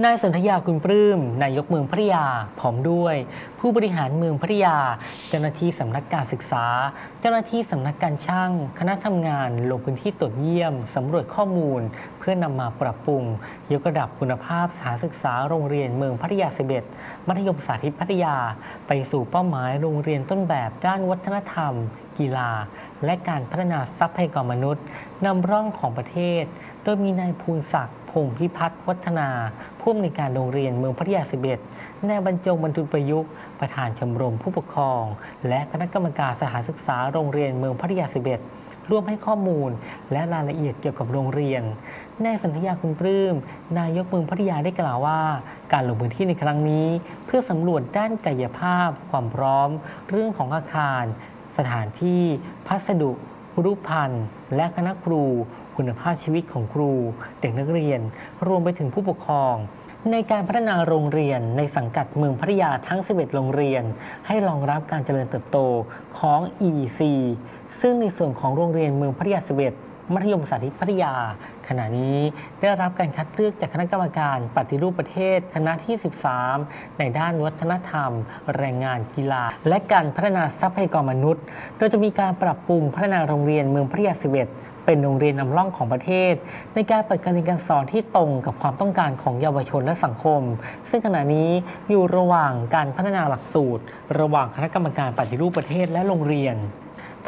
นายสนธยาคุณปลื้มนายกเมืองพัทยาพร้อมด้วย ผู้บริหารเมืองพัทยา เจ้าหน้าที่สำนักการศึกษา เจ้าหน้าที่สำนักการช่าง คณะทำงานลงพื้นที่ตรวจเยี่ยมสำรวจข้อมูล เพื่อนำมาปรับปรุง ยกระดับคุณภาพสถานศึกษาโรงเรียนเมืองพัทยาเสบด มัธยมสาธิตพัทยา ไปสู่เป้าหมายโรงเรียนต้นแบบด้านวัฒนธรรม กีฬา และการพัฒนาทรัพยากรมนุษย์นำร่องของประเทศ โดยมีนายภูนศักดิ์พงพิพัฒน์วัฒนาผู้อำนวยการโรงเรียนเมืองพัทยา 11 นายบรรจงบรรทุนประยุกต์ประธานชมรมผู้ปกครอง และคณะกรรมการสถานศึกษาโรงเรียนเมืองพัทยา 11 ร่วมให้ข้อมูลและรายละเอียดเกี่ยวกับโรงเรียน นายสันธยาคุณปลื้ม นายกเมืองพัทยาได้กล่าวว่า การลงพื้นที่ในครั้งนี้ เพื่อสำรวจด้านกายภาพ ความพร้อม เรื่องของอาคาร สถานที่ พัสดุ รูปพันธ์และคณะครู คุณภาพชีวิตของครู เด็กนักเรียน รวมไปถึงผู้ปกครองในการพัฒนาโรงเรียนในสังกัดเมืองพัทยาทั้ง 11 โรงเรียน ให้รองรับการเจริญเติบโตของ EEC ซึ่งในส่วนของโรงเรียนเมืองพัทยา 11 มัธยมสาธิตพัทยา ขณะนี้ได้รับการคัดเลือกจากคณะกรรมการปฏิรูปประเทศคณะที่ 13 ในด้านวัฒนธรรม แรงงานกีฬา และการพัฒนาทรัพยากรมนุษย์ โดยจะมีการปรับปรุงพัฒนาโรงเรียนเมืองพัทยา11เป็นโรงเรียนนำร่องของประเทศ ในการเปิดการเรียนการสอนที่ตรงกับความต้องการของเยาวชนและสังคม ซึ่งขณะนี้อยู่ระหว่างการพัฒนาหลักสูตร ระหว่างคณะกรรมการปฏิรูปประเทศและโรงเรียน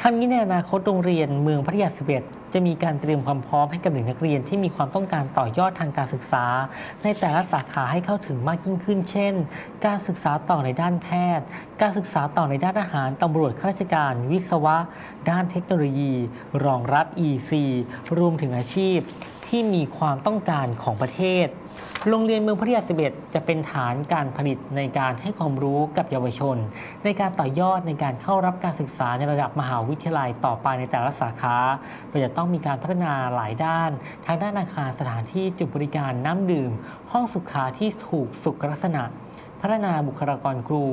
ทั้งนี้ในอนาคตโรงเรียนเมืองพัทยาสเบศจะมีการเตรียมความพร้อมให้กับเด็กนักเรียนที่มีความต้องการต่อยอดทางการศึกษา ในแต่ละสาขาให้เข้าถึงมากยิ่งขึ้น เช่น การศึกษาต่อในด้านแพทย์ การศึกษาต่อในด้านอาหารตำรวจข้าราชการ วิศวะ ด้านเทคโนโลยี รองรับ EC รวมถึงอาชีพ ที่มีความต้องการของประเทศ โรงเรียนเมืองพัทยา11 จะเป็นฐานการผลิตในการให้ความรู้กับเยาวชน ในการต่อยอดในการเข้ารับการศึกษาในระดับมหาวิทยาลัยต่อไปในแต่ละสาขาโดยจะต้องมีการพัฒนาหลายด้าน ทางด้านอาคารสถานที่จุดบริการน้ำดื่ม ห้องสุขาที่ถูกสุขลักษณะพัฒนาบุคลากรครู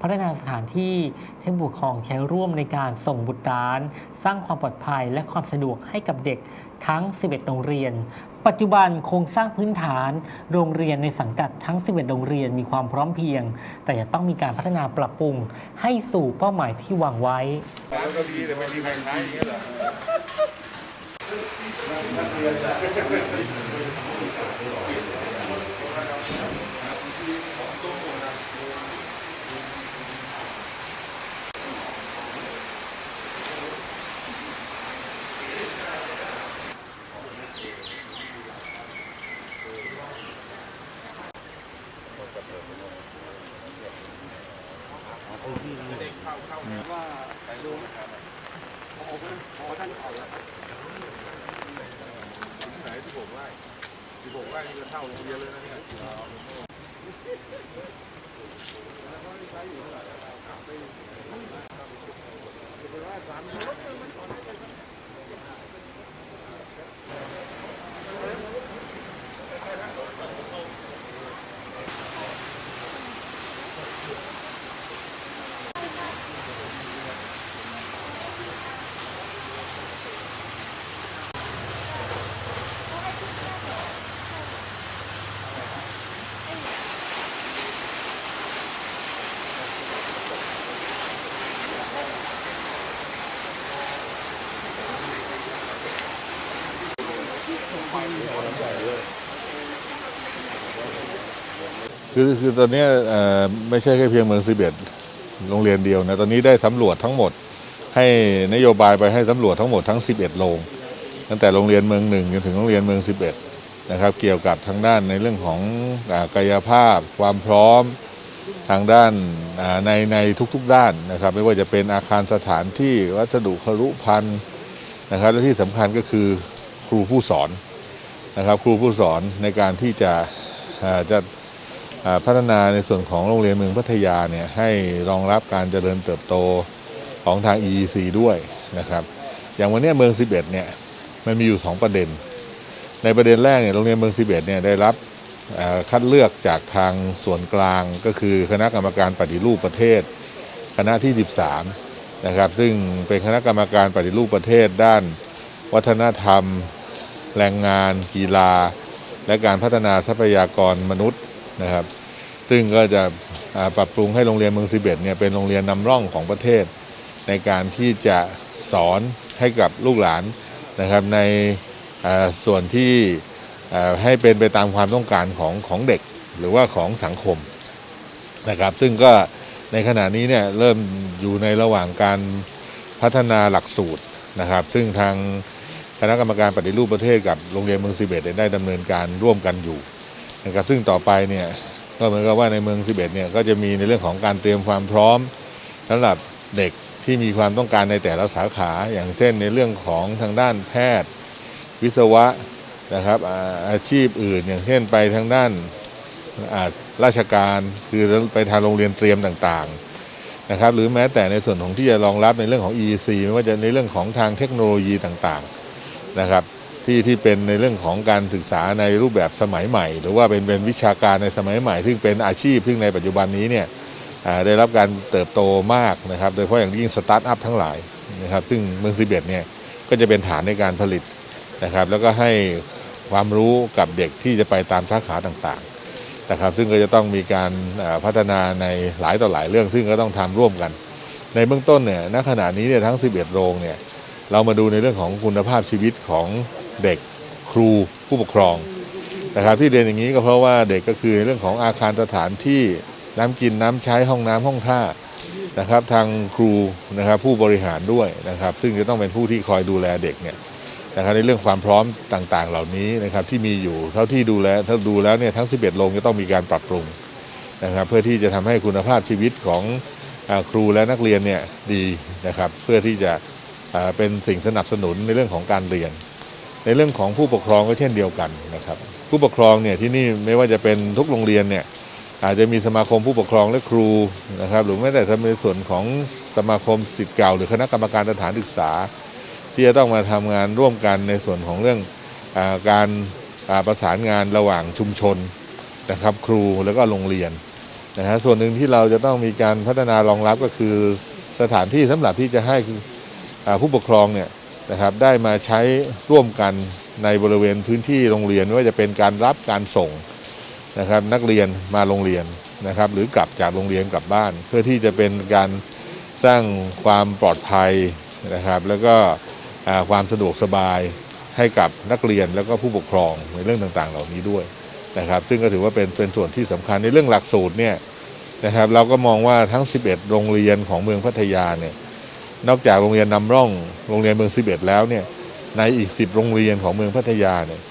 พัฒนาสถานที่ให้ผู้ปกครองใช้ร่วมในการส่งบุตรหลาน สร้างความปลอดภัยและความสะดวกให้กับเด็ก ทั้ง 11 โรงเรียน ปัจจุบันโครงสร้างพื้นฐาน โรงเรียนในสังกัดทั้ง 11 โรงเรียนมีความพร้อมเพียง แต่จะต้องมีการพัฒนาปรับปรุงให้สู่เป้าหมายที่วางไว้ร้านก็ดีแต่ไม่ดีใครใช้อย่างเงี้ยเหรอ ไหนที่ผมไล่ที่ผมไล่นี่ก็เท่าโรงเรียนเลยนะเนี่ย คือคือตอนนี้ไม่ใช่แค่เพียงเมืองสิบเอ็ดโรงเรียนเดียวนะตอนนี้ได้สำรวจทั้งหมด ให้นโยบายไปให้สำรวจทั้งหมดทั้ง 11 โรง ตั้งแต่โรงเรียนเมืองหนึ่งจนถึงโรงเรียนเมือง 11 นะครับ เกี่ยวกับทางด้านในเรื่องของกายภาพ ความพร้อมทางด้านในในทุกๆด้านนะครับ ไม่ว่าจะเป็นอาคารสถานที่วัสดุครุพันธ์นะครับและที่สำคัญก็คือครูผู้สอน นะครับครูผู้สอนในการที่จะจะพัฒนาในส่วนของโรงเรียนเมืองพัทยาเนี่ยให้รองรับการเจริญเติบโตของทาง EEC ด้วยนะครับ อย่างวันนี้เมือง 11 เนี่ยมันมีอยู่ 2 ประเด็น ในประเด็นแรกเนี่ยโรงเรียนเมือง 11 เนี่ยได้รับคัดเลือกจากทางส่วนกลางก็คือคณะกรรมการปฏิรูปประเทศ คณะที่ 13 นะครับ ซึ่งเป็นคณะกรรมการปฏิรูปประเทศด้านวัฒนธรรม แรงงาน กีฬา และการพัฒนาทรัพยากรมนุษย์นะครับ ซึ่งก็จะปรับปรุงให้โรงเรียนเมืองสิเบตเนี่ยเป็นโรงเรียนนำร่องของประเทศ ในการที่จะสอนให้กับลูกหลานนะครับในส่วนที่ให้เป็นไปตามความต้องการของของเด็กหรือว่าของสังคมนะครับ ซึ่งก็ในขณะนี้เนี่ยเริ่มอยู่ในระหว่างการพัฒนาหลักสูตรนะครับ ซึ่งทาง คณะกรรมการปฏิรูปประเทศกับโรงเรียนเมืองสิเบตได้ดำเนินการร่วมกันอยู่นะครับซึ่งต่อไปเนี่ยก็เหมือนกับว่าในเมืองสิเบตเนี่ยก็จะมีในเรื่องของการเตรียมความพร้อมสำหรับเด็กที่มีความต้องการในแต่ละสาขาอย่างเช่นในเรื่องของทางด้านแพทย์ วิศวะนะครับอาชีพอื่น อย่างเช่นไปทางด้านอ่าราชการคือไปทางโรงเรียนเตรียมต่างๆนะครับหรือแม้แต่ในส่วนของที่จะรองรับในเรื่องของ EEC ไม่ว่าจะในเรื่องของทางเทคโนโลยีต่างๆ นะครับที่ที่เป็นในเรื่องของการศึกษาในรูปแบบสมัยใหม่ หรือว่าเป็นเป็นวิชาการในสมัยใหม่ ซึ่งเป็นอาชีพ ซึ่งในปัจจุบันนี้เนี่ยได้รับการเติบโตมากนะครับโดยเฉพาะอย่างยิ่งสตาร์ทอัพทั้งหลายนะครับซึ่งเมืองซีเบตเนี่ยก็จะเป็นฐานในการผลิตนะครับแล้วก็ให้ความรู้กับเด็กที่จะไปตามสาขาต่างๆนะครับซึ่งก็จะต้องมีการพัฒนาในหลายต่อหลายเรื่อง ซึ่งก็ต้องทำร่วมกัน ในเบื้องต้นเนี่ยณขณะนี้เนี่ยทั้ง 11 โรงเนี่ย เรามาดูในเรื่องของคุณภาพชีวิตของเด็กครูผู้ปกครองนะครับที่เรียนอย่างนี้ก็เพราะว่าเด็กก็คือในเรื่องของอาคารสถานที่น้ำกินน้ำใช้ห้องน้ำห้องท่านะครับทางครูนะครับผู้บริหารด้วยนะครับ ซึ่งจะต้องเป็นผู้ที่คอยดูแลเด็กเนี่ยนะครับในเรื่องความพร้อมต่างๆ เหล่านี้นะครับที่มีอยู่เท่าที่ดูแลถ้าดูแล้วเนี่ยทั้ง 11 โรงจะต้องมีการปรับปรุงนะครับเพื่อที่จะทำให้คุณภาพชีวิตของครูและนักเรียนเนี่ยดีนะครับ เพื่อที่จะ เป็นสิ่งสนับสนุนในเรื่องของการเรียน ในเรื่องของผู้ปกครองก็เช่นเดียวกันนะครับ ผู้ปกครองเนี่ยที่นี่ไม่ว่าจะเป็นทุกโรงเรียนเนี่ยอาจจะมีสมาคมผู้ปกครองและครูนะครับ หรือแม้แต่ในส่วนของสมาคมสิทธิ์เก่า หรือคณะกรรมการสถานศึกษา ที่จะต้องมาทำงานร่วมกันในส่วนของเรื่องอการประสานงานระหว่างชุมชนนะครับ ครูแล้วก็โรงเรียนนะฮะส่วนหนึ่งที่เราจะต้องมีการพัฒนารองรับก็คือสถานที่สำหรับที่จะให้อ่า ผู้ปกครองเนี่ยนะครับได้มาใช้ร่วมกันในบริเวณพื้นที่โรงเรียนไม่ว่าจะเป็นการรับการส่งนะครับนักเรียนมาโรงเรียนนะครับ หรือกลับจากโรงเรียนกลับบ้าน เพื่อที่จะเป็นการสร้างความปลอดภัยนะครับ แล้วก็ความสะดวกสบายให้กับนักเรียนแล้วก็ผู้ปกครองในเรื่องต่างๆ เหล่านี้ด้วยนะครับ ซึ่งก็ถือว่าเป็นเป็นส่วนที่สำคัญในเรื่องหลักสูตรเนี่ยนะครับ เราก็มองว่าทั้ง 11 โรงเรียนของเมืองพัทยาเนี่ย นอกจากโรงเรียนนำร่องโรงเรียนเมืองสิบเอ็ดแล้วเนี่ยในอีก 10 โรงเรียนของเมืองพัทยาเนี่ย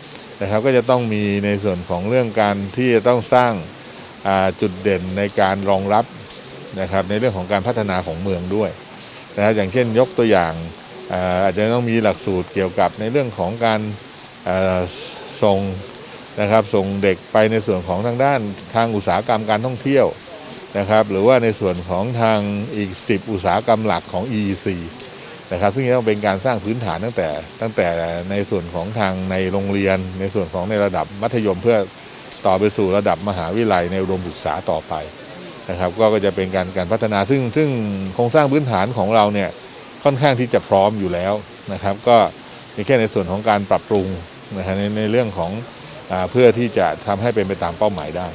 นะครับก็จะต้องมีในส่วนของเรื่องการที่จะต้องสร้างาจุดเด่นในการรองรับนะครับในเรื่องของการพัฒนาของเมืองด้วยนะครับอย่างเช่นยกตัวอย่างอาอาจจะต้องมีหลักสูตรเกี่ยวกับในเรื่องของการาส่งนะครับส่งเด็กไปในส่วนของทางด้านทางอุตสาหกรรมการท่องเที่ยว นะครับหรือว่าในส่วนของทางอีก 10 อุตสาหกรรมหลักของ EEC นะครับซึ่งจะต้องเป็นการสร้างพื้นฐานตั้งแต่ ตั้งแต่ในส่วนของทางในโรงเรียน ในส่วนของในระดับมัธยมเพื่อต่อไปสู่ระดับมหาวิทยาลัยในอุดมศึกษาต่อไปนะครับก็จะเป็นการการพัฒนาซึ่งซึ่งโครงสร้างพื้นฐานของเราเนี่ยค่อนข้างที่จะพร้อมอยู่แล้วนะครับ ก็มีแค่ในส่วนของการปรับปรุงนะครับในในเรื่องของอเพื่อที่จะทำให้เป็นไปตามเป้าหมายได้